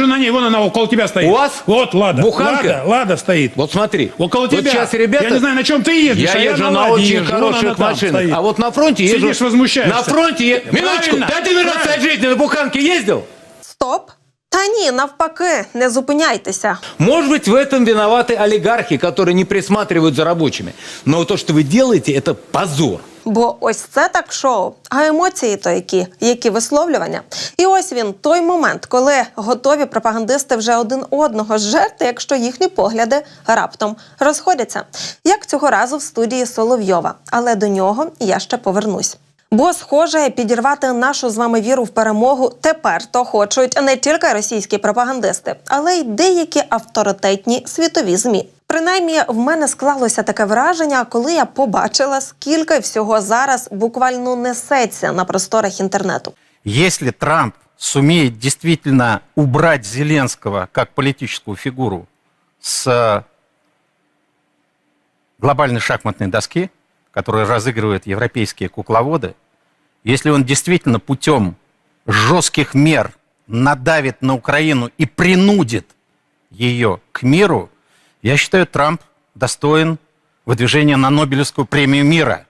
же на ней, вон она около тебя стоит. У вас Вот, Лада. буханка? Лада, Лада стоит. Вот смотри. Около вот тебя. сейчас ребята... Я не знаю, на чем ты ездишь, Я а езжу на на очень езжу. Хороших машинах. стоит. А вот на фронте езжу... Сидишь, возмущаешься. На фронте... е- Минуточку, да ты один раз правильно. от жизни на буханке ездил? Стоп! Та ні, навпаки, не зупиняйтеся. Может быть, в этом виноваты олигархи, которые не присматривают за рабочими. Но то, что вы делаете, это позор. Бо ось це так шоу. А емоції то які, які висловлювання. І ось він той момент, коли готові пропагандисти вже один одного зжерти, якщо їхні погляди раптом розходяться. Як цього разу в студії Соловйова. Але до нього я ще повернусь. Бо, схоже, підірвати нашу з вами віру в перемогу тепер то хочуть не тільки російські пропагандисти, але й деякі авторитетні світові змі. Принаймні, в мене склалося таке враження, коли я побачила, скільки всього зараз буквально несеться на просторах інтернету. Если Трамп сумеет действительно убрать Зеленского как политическую фигуру с э, глобальной шахматной доски, которую разыгрывают европейские кукловоды, если он действительно путем жестких мер надавит на Украину и принудит ее к миру, я считаю, Трамп достоин выдвижения на Нобелевскую премию мира.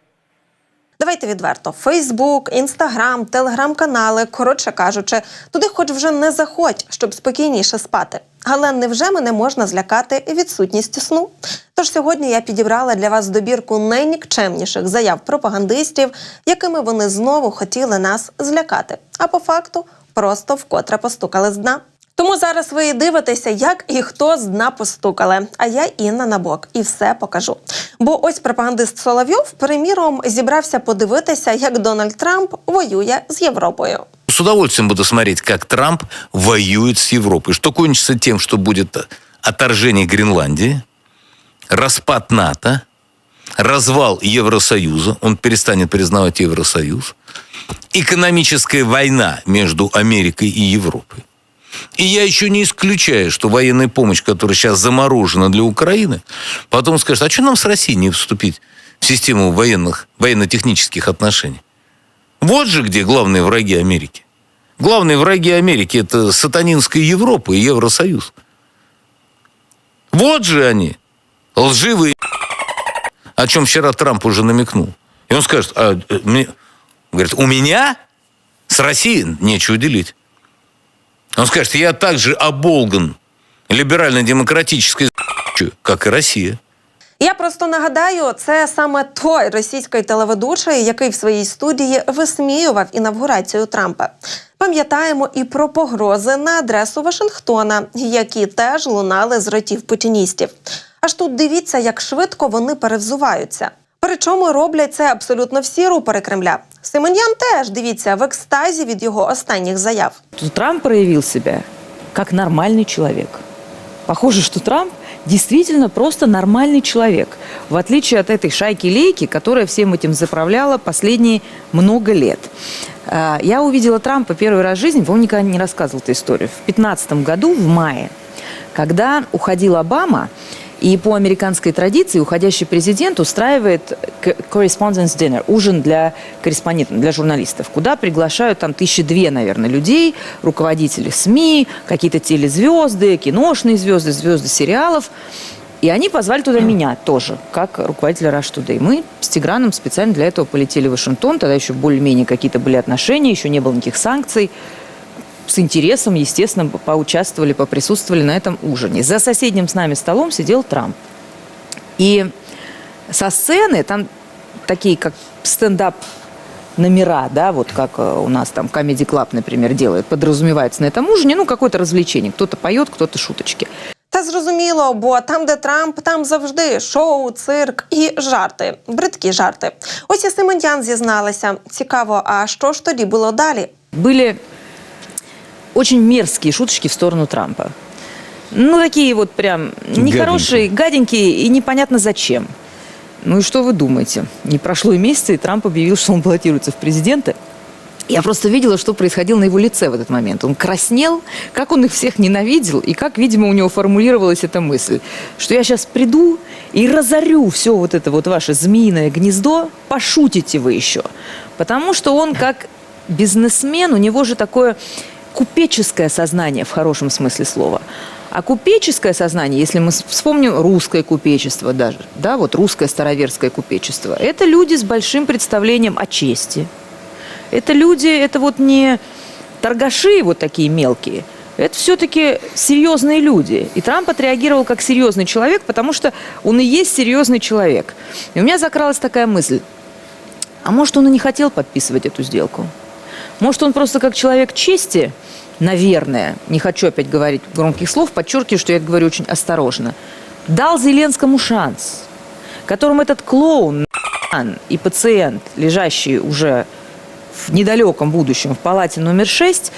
Давайте відверто: Фейсбук, Інстаграм, телеграм-канали, коротше кажучи, туди хоч вже не заходь, щоб спокійніше спати. Але невже мене можна злякати відсутністю сну? Тож сьогодні я підібрала для вас добірку найнікчемніших заяв пропагандистів, якими вони знову хотіли нас злякати. А по факту просто вкотре постукали з дна. Тому зараз ви і дивитеся, як і хто з дна постукали. А я Інна Набок і все покажу. Бо ось пропагандист Соловйов, приміром, зібрався подивитися, як Дональд Трамп воює з Європою. С удовольствием буду смотреть, как Трамп воюет с Европой. Что кончится тем, что будет отторжение Гренландии, распад НАТО, развал Евросоюза, он перестанет признавать Евросоюз, экономическая война между Америкой и Европой. И я еще не исключаю, что военная помощь, которая сейчас заморожена для Украины, потом скажет, а что нам с Россией не вступить в систему военных, военно-технических отношений? Вот же где главные враги Америки. Главные враги Америки – это сатанинская Европа и Евросоюз. Вот же они, лживые, о чем вчера Трамп уже намекнул. И он скажет, а, э, мне- говорит, у меня с Россией нечего делить. Он скажет, я также оболган либерально-демократической как и Россия. Я просто нагадаю, це саме той російський телеведучий, який в своїй студії висміював інавгурацію Трампа. Пам'ятаємо і про погрози на адресу Вашингтона, які теж лунали з ротів путіністів. Аж тут дивіться, як швидко вони перевзуваються. Причому роблять це абсолютно всі рупори Кремля. Симоньян теж дивіться в екстазі від його останніх заяв. Тут Трамп проявил себя как нормальный человек. Похоже, что Трамп действительно просто нормальный человек, в отличие от этой шайки-лейки, которая всем этим заправляла последние много лет. А, Я увидела Трампа первый раз в жизни, по-моему, никогда не рассказывал эту историю, в 2015 году, в мае, когда уходил Обама, и по американской традиции уходящий президент устраивает correspondence dinner, ужин для корреспондентов, для журналистов, куда приглашают там тысячи две, наверное, людей, руководители СМИ, какие-то телезвезды, киношные звезды, звезды сериалов. И они позвали туда меня тоже, как руководителя Rush Today. Мы с Тиграном специально для этого полетели в Вашингтон. Тогда еще более-менее какие-то были отношения, еще не было никаких санкций с интересом, естественно, по- поучаствовали, поприсутствовали на этом ужине. За соседним с нами столом сидел Трамп. И со сцены там такие, как стендап номера, да, вот как э, у нас там Comedy Club, например, делает, подразумевается на этом ужине, ну, какое-то развлечение. Кто-то поет, кто-то шуточки. Та зрозуміло, бо там, де Трамп, там завжди шоу, цирк і жарти, бридкі жарти. Ось і Симоньян зізналася. Цікаво, а що ж тоді було далі? Были очень мерзкие шуточки в сторону Трампа. Ну, такие вот прям нехорошие, гаденькие и непонятно зачем. Ну и что вы думаете? Не прошло и месяца, и Трамп объявил, что он баллотируется в президенты. Я просто видела, что происходило на его лице в этот момент. Он краснел, как он их всех ненавидел, и как, видимо, у него формулировалась эта мысль, что я сейчас приду и разорю все вот это вот ваше змеиное гнездо, пошутите вы еще. Потому что он как бизнесмен, у него же такое купеческое сознание в хорошем смысле слова. А купеческое сознание, если мы вспомним русское купечество даже, да, вот русское староверское купечество, это люди с большим представлением о чести. Это люди, это вот не торгаши вот такие мелкие, это все-таки серьезные люди. И Трамп отреагировал как серьезный человек, потому что он и есть серьезный человек. И у меня закралась такая мысль. А может, он и не хотел подписывать эту сделку? Может, он просто как человек чести, наверное, не хочу опять говорить громких слов, подчеркиваю, что я говорю очень осторожно, дал Зеленскому шанс, которым этот клоун и пациент, лежащий уже в недалеком будущем в палате номер 6,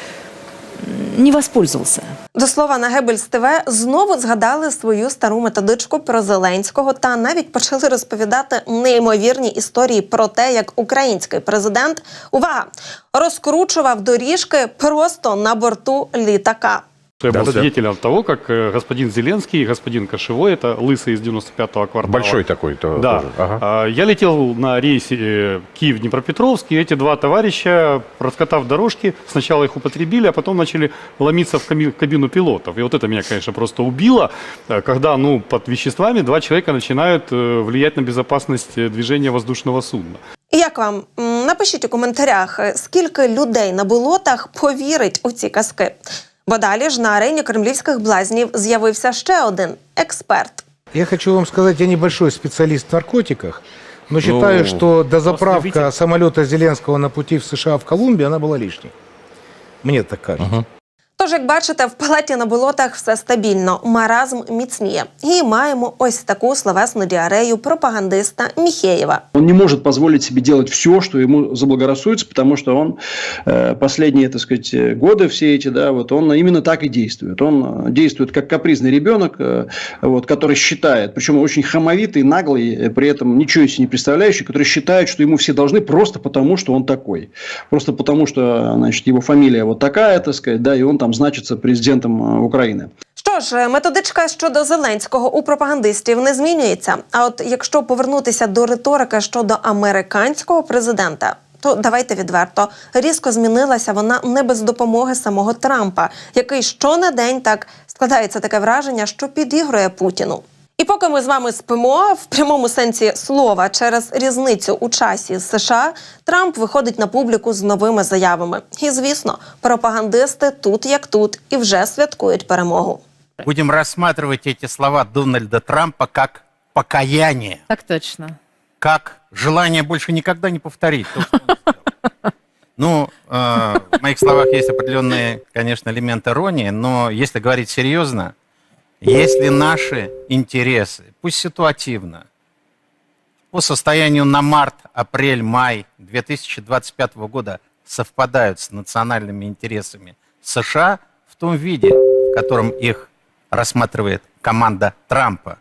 не воспользовался. До слова на Гебельс ТВ знову згадали свою стару методичку про Зеленського та навіть почали розповідати неймовірні історії про те, як український президент увага розкручував доріжки просто на борту літака. Я был Да-да-да. свидетелем того, как э, господин Зеленский и господин Кошевой, это лысый из 95-го квартала. Большой такой. то- Да. тоже. Ага. А, Я летел на рейсе э, Киев-Днепропетровск, и эти два товарища, раскатав дорожки, сначала их употребили, а потом начали ломиться в ками- кабину пилотов. И вот это меня, конечно, просто убило, э, когда ну, под веществами два человека начинают э, влиять на безопасность э, движения воздушного судна. І Як вам М, напишіть у коментарях, е, скільки людей на болотах повірить у ці казки? Бо далі ж на арені кремлівських блазнів з'явився ще один експерт. Я хочу вам сказать, я небольшой специалист в наркотиках, но считаю, что дозаправка самолета Зеленского на пути в США в Колумбии, она была лишней. Мне так кажется. Тож, як бачите, в палаті на болотах все стабільно, маразм міцніє. І маємо ось таку словесну діарею пропагандиста Міхеєва. Он не может позволить себе делать все, что ему заблагорассудится, потому что он э, последние, так сказать, э, годы все эти, да, вот он именно так и действует. Он э, действует как капризный ребенок, э, вот, который считает, причем очень хамовитый, наглый, э, при этом ничего себе не представляющий, который считает, что ему все должны просто потому, что он такой. Просто потому, что, значит, его фамилия вот такая, так сказать, да, и он там значится президентом України. Що ж, методичка щодо Зеленського у пропагандистів не змінюється. А от якщо повернутися до риторики щодо американського президента. То давайте відверто різко змінилася вона не без допомоги самого Трампа, який щонедень так складається таке враження, що підігрує Путіну. І поки ми з вами спимо в прямому сенсі слова через різницю у часі з США, Трамп виходить на публіку з новими заявами. І звісно, пропагандисти тут як тут і вже святкують перемогу. Будем рассматривать эти слова Дональда Трампа как покаяние, Так точно. как желание больше никогда не повторить то, что он сделал. Ну, э, в моих словах есть определенные, конечно, элементы иронии, но если говорить серьезно, если наши интересы, пусть ситуативно, по состоянию на март, апрель, май 2025 года совпадают с национальными интересами США в том виде, в котором их рассматривает команда Трампа.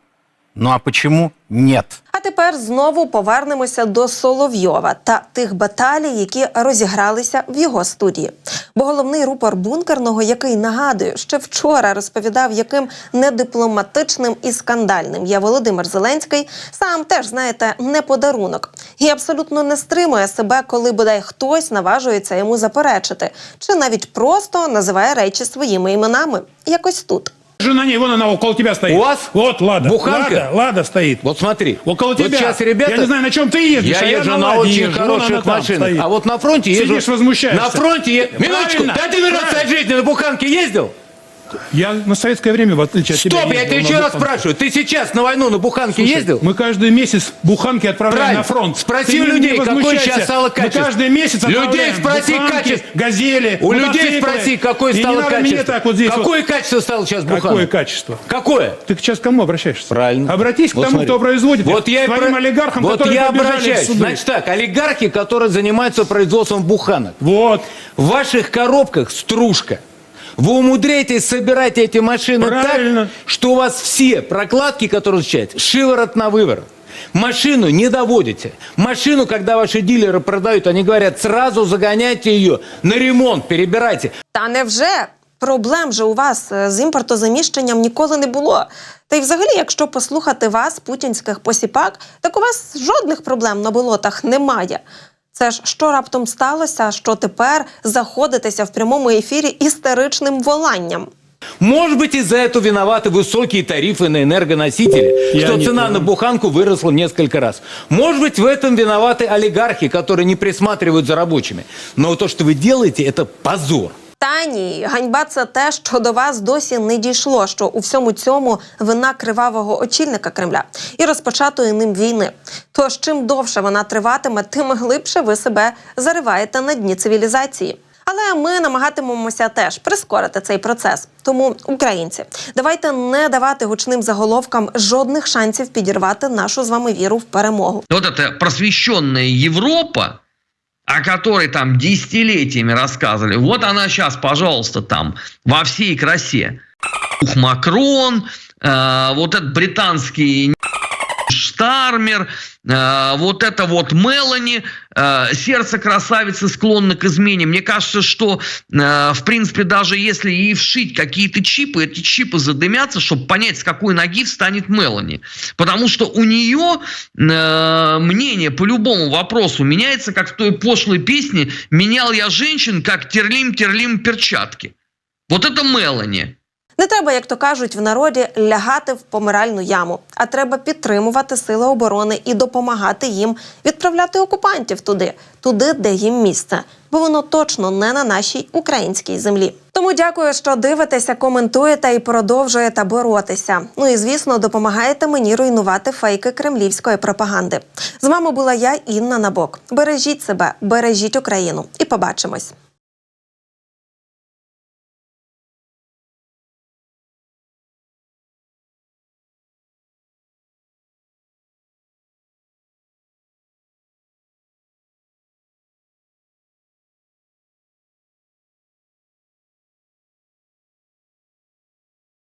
Ну а почему нет? А тепер знову повернемося до Соловйова та тих баталій, які розігралися в його студії. Бо головний рупор бункерного, який нагадую, ще вчора розповідав, яким недипломатичним і скандальним є Володимир Зеленський, сам теж знаєте, не подарунок і абсолютно не стримує себе, коли бодай хтось наважується йому заперечити, чи навіть просто називає речі своїми іменами. Якось тут. Жена не, вон она около тебя стоит. У вас Вот, Лада. буханка? Лада, Лада стоит. Вот смотри. Около вот тебя. сейчас, ребята, Я не знаю, на чем ты ездишь, Я а езжу на на очень езжу. Хороших машинах. А вот на фронте езжу... Сидишь, возмущаешься. На фронте... е- Минуточку, да ты раз от жизни на буханке ездил? Я на советское время, в отличие от тебя, Стоп, я тебя еще раз буханке. спрашиваю. Ты сейчас на войну на буханке Слушай, ездил? Мы каждый месяц буханки отправляем Правильно. на фронт. Спроси у людей, какое сейчас стало качество. Мы каждый месяц Людей спроси буханки, качество. газели, У людей спроси, какое И стало качество. мне так вот здесь Какое вот. качество стало сейчас буханок? Какое качество? Какое? Ты сейчас к кому обращаешься? Правильно. Обратись Вот к тому, смотри. кто производит. Вот я к твоим про- олигархам, вот которые я обращаюсь. Значит так, олигархи, которые занимаются производством буханок. Вот. В ваших коробках стружка. Вы умудряетесь собирать эти машины Правильно. так, что у вас все прокладки, которые изучают, шиворот на выворот. Машину не доводите. Машину, когда ваши дилеры продают, они говорят, сразу загоняйте ее на ремонт, перебирайте. Та невже проблем же у вас е, з імпортозаміщенням ніколи не було? Та й взагалі, якщо послухати вас, путінських посіпак, так у вас жодних проблем на болотах немає. Це ж що раптом сталося, що тепер заходитеся в прямому ефірі істеричним воланням? Может быть, из-за этого виноваты высокие тарифы на энергоносители, Я что не цена понял. на буханку выросла в несколько раз. Может быть, в этом виноваты олигархи, которые не присматривают за рабочими. Но то, что вы делаете, это позор. Та ганьба це те, що до вас досі не дійшло, що у всьому цьому вина кривавого очільника Кремля і розпочатої ним війни. Тож чим довше вона триватиме, тим глибше ви себе зариваєте на дні цивілізації. Але ми намагатимемося теж прискорити цей процес. Тому, українці, давайте не давати гучним заголовкам жодних шансів підірвати нашу з вами віру в перемогу. Вот эта просвещенная Европа, о которой там десятилетиями рассказывали, вот она сейчас, пожалуйста, там во всей красе. Ух, Макрон, э, вот этот британский Штармер, э, вот это вот Мелани, э, сердце красавицы склонно к измене. Мне кажется, что, э, в принципе, даже если и вшить какие-то чипы, эти чипы задымятся, чтобы понять, с какой ноги встанет Мелани. Потому что у нее мнение по любому вопросу меняется, как в той пошлой песне «Менял я женщин, как терлим-терлим перчатки». Вот это Мелани. Не треба, як то кажуть в народі, лягати в помиральну яму, а треба підтримувати сили оборони і допомагати їм відправляти окупантів туди, туди, де їм місце, бо воно точно не на нашій українській землі. Тому дякую, що дивитеся, коментуєте і продовжуєте боротися. Ну і звісно, допомагаєте мені руйнувати фейки кремлівської пропаганди. З вами була я, Інна Набок. Бережіть себе, бережіть Україну, і побачимось.